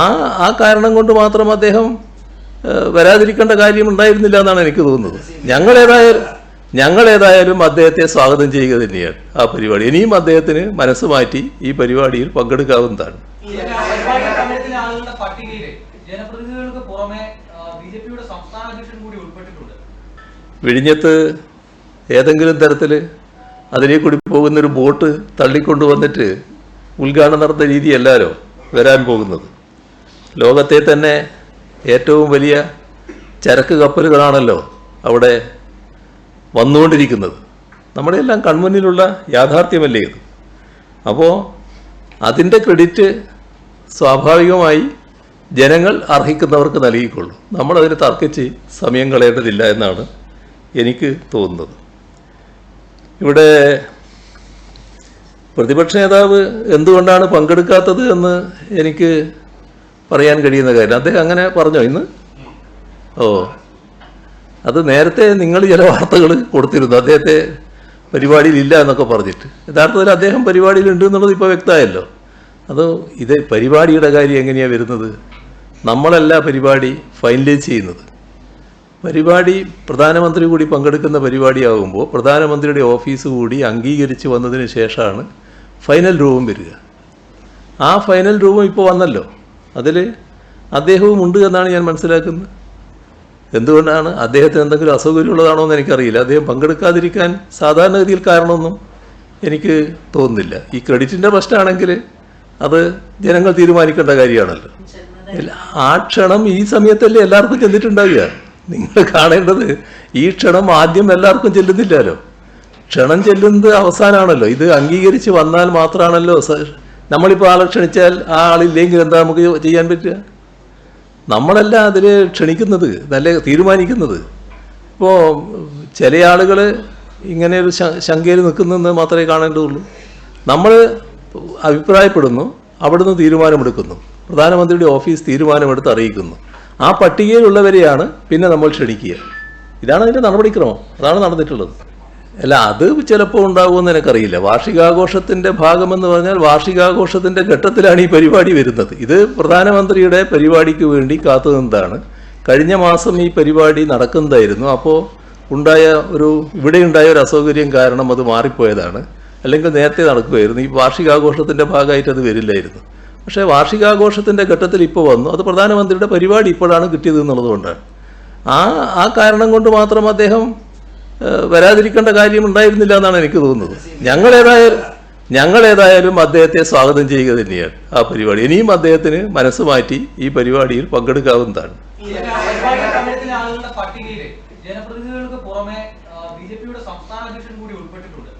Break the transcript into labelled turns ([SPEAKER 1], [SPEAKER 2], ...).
[SPEAKER 1] ആ ആ കാരണം കൊണ്ട് മാത്രം അദ്ദേഹം വരാതിരിക്കേണ്ട കാര്യം ഉണ്ടായിരുന്നില്ല എന്നാണ് എനിക്ക് തോന്നുന്നത്. ഞങ്ങൾ ഏതായാലും ഞങ്ങൾ ഏതായാലും അദ്ദേഹത്തെ സ്വാഗതം ചെയ്യുക തന്നെയാണ് ആ പരിപാടി. ഇനിയും അദ്ദേഹത്തിന് മനസ്സ് മാറ്റി ഈ പരിപാടിയിൽ പങ്കെടുക്കാവുന്നതാണ്. വിഴിഞ്ഞത്ത് ഏതെങ്കിലും തരത്തിൽ അതിനെ കൂടി പോകുന്നൊരു ബോട്ട് തള്ളിക്കൊണ്ടു വന്നിട്ട് ഉദ്ഘാടനം നടന്ന രീതിയല്ലാലോ വരാൻ പോകുന്നത്? ലോകത്തെ തന്നെ ഏറ്റവും വലിയ ചരക്ക് കപ്പലുകളാണല്ലോ അവിടെ വന്നുകൊണ്ടിരിക്കുന്നത്. നമ്മുടെ എല്ലാം കൺമുന്നിലുള്ള യാഥാർത്ഥ്യമല്ലേ ഇത്? അപ്പോൾ അതിന്റെ ക്രെഡിറ്റ് സ്വാഭാവികമായി ജനങ്ങൾ അർഹിക്കുന്നവർക്ക് നൽകിക്കൊള്ളൂ. നമ്മളതിന് തർക്കിച്ച് സമയം കളയേണ്ടതില്ല എന്നാണ് എനിക്ക് തോന്നുന്നത്. ഇവിടെ പ്രതിപക്ഷ നേതാവ് എന്തുകൊണ്ടാണ് പങ്കെടുക്കാത്തത് എന്ന് എനിക്ക് പറയാൻ കഴിയുന്ന കാര്യം. അദ്ദേഹം അങ്ങനെ പറഞ്ഞോ ഇന്ന്? ഓ. അത് നേരത്തെ നിങ്ങൾ ചില വാർത്തകൾ കൊടുത്തിരുന്നു. അദ്ദേഹത്തെ പരിപാടിയിൽ ഇല്ല എന്നൊക്കെ പറഞ്ഞിട്ട്. യഥാർത്ഥത്തിൽ അദ്ദേഹം പരിപാടിയിൽ ഉണ്ട് എന്നുള്ളത് ഇപ്പോൾ വ്യക്തമായല്ലോ. അത് ഇത് പരിപാടിയുടെ കാര്യം എങ്ങനെയാണ് വരുന്നത്? നമ്മളല്ല പരിപാടി ഫൈനലൈസ് ചെയ്യുന്നത്. പരിപാടി പ്രധാനമന്ത്രി കൂടി പങ്കെടുക്കുന്ന പരിപാടിയാകുമ്പോൾ പ്രധാനമന്ത്രിയുടെ ഓഫീസ് കൂടി അംഗീകരിച്ച് വന്നതിന് ശേഷമാണ് ഫൈനൽ രൂപം വരിക. ആ ഫൈനൽ രൂപം ഇപ്പോൾ വന്നല്ലോ. അതിൽ അദ്ദേഹവും ഉണ്ട് എന്നാണ് ഞാൻ മനസ്സിലാക്കുന്നത്. എന്തുകൊണ്ടാണ് അദ്ദേഹത്തിന് എന്തെങ്കിലും അസൗകര്യമുള്ളതാണോ എന്ന് എനിക്കറിയില്ല. അദ്ദേഹം പങ്കെടുക്കാതിരിക്കാൻ സാധാരണഗതിയിൽ കാരണമൊന്നും എനിക്ക് തോന്നുന്നില്ല. ഈ ക്രെഡിറ്റിന്റെ പ്രശ്നമാണെങ്കിൽ അത് ജനങ്ങൾ തീരുമാനിക്കേണ്ട കാര്യമാണല്ലോ. ആ ക്ഷണം ഈ സമയത്തല്ലേ എല്ലാവർക്കും ചെന്നിട്ടുണ്ടാവുക. നിങ്ങൾ കാണേണ്ടത് ഈ ക്ഷണം ആദ്യം എല്ലാവർക്കും ചെല്ലുന്നില്ലല്ലോ. ക്ഷണം ചെല്ലുന്നത് അവസാനമാണല്ലോ. ഇത് അംഗീകരിച്ച് വന്നാൽ മാത്രമാണല്ലോ നമ്മളിപ്പോൾ ആളെ ക്ഷണിച്ചാൽ ആ ആളില്ലെങ്കിൽ എന്താ നമുക്ക് ചെയ്യാൻ പറ്റുക? നമ്മളല്ല അതിൽ ക്ഷണിക്കുന്നത് നല്ല തീരുമാനിക്കുന്നത്. ഇപ്പോൾ ചില ആളുകൾ ഇങ്ങനെ ഒരു ശങ്കയിൽ നിൽക്കുന്നെന്ന് മാത്രമേ കാണേണ്ടതുള്ളൂ. നമ്മൾ അഭിപ്രായപ്പെടുന്നു അവിടുന്ന് തീരുമാനമെടുക്കുന്നു. പ്രധാനമന്ത്രിയുടെ ഓഫീസ് തീരുമാനമെടുത്ത് അറിയിക്കുന്നു. ആ പട്ടികയിലുള്ളവരെയാണ് പിന്നെ നമ്മൾ ക്ഷണിക്കുക. ഇതാണ് അതിന്റെ നടപടിക്രമം. അതാണ് നടന്നിട്ടുള്ളത്. അല്ല അത് ചിലപ്പോൾ ഉണ്ടാകുമെന്ന് എനിക്കറിയില്ല. വാർഷികാഘോഷത്തിന്റെ ഭാഗമെന്ന് പറഞ്ഞാൽ വാർഷികാഘോഷത്തിന്റെ ഘട്ടത്തിലാണ് ഈ പരിപാടി വരുന്നത്. ഇത് പ്രധാനമന്ത്രിയുടെ പരിപാടിക്ക് വേണ്ടി കാത്തുനിന്നതാണ്. കഴിഞ്ഞ മാസം ഈ പരിപാടി നടക്കുന്നതായിരുന്നു. അപ്പോൾ ഉണ്ടായ ഒരു ഇവിടെ ഉണ്ടായ ഒരു അസൗകര്യം കാരണം അത് മാറിപ്പോയതാണ്. അല്ലെങ്കിൽ നേരത്തെ നടക്കുമായിരുന്നു. ഈ വാർഷികാഘോഷത്തിന്റെ ഭാഗമായിട്ട് അത് വരില്ലായിരുന്നു. പക്ഷേ വാർഷികാഘോഷത്തിന്റെ ഘട്ടത്തിൽ ഇപ്പോൾ വന്നു. അത് പ്രധാനമന്ത്രിയുടെ പരിപാടി ഇപ്പോഴാണ് കിട്ടിയത് എന്നുള്ളത് കൊണ്ടാണ് ആ ആ കാരണം കൊണ്ട് മാത്രം അദ്ദേഹം വരാതിരിക്കേണ്ട കാര്യം ഉണ്ടായിരുന്നില്ല എന്നാണ് എനിക്ക് തോന്നുന്നത്. ഞങ്ങളേതായാലും ഞങ്ങളേതായാലും അദ്ദേഹത്തെ സ്വാഗതം ചെയ്യുക തന്നെയാണ് ആ പരിപാടി. ഇനിയും അദ്ദേഹത്തിന് മനസ്സ് മാറ്റി ഈ പരിപാടിയിൽ പങ്കെടുക്കാവുന്നതാണ്.
[SPEAKER 2] ജനപ്രതിനിധികൾക്ക് പുറമെ ബി ജെ പിയുടെ സംസ്ഥാന അധ്യക്ഷൻ കൂടി ഉൾപ്പെട്ടിട്ടുണ്ട്.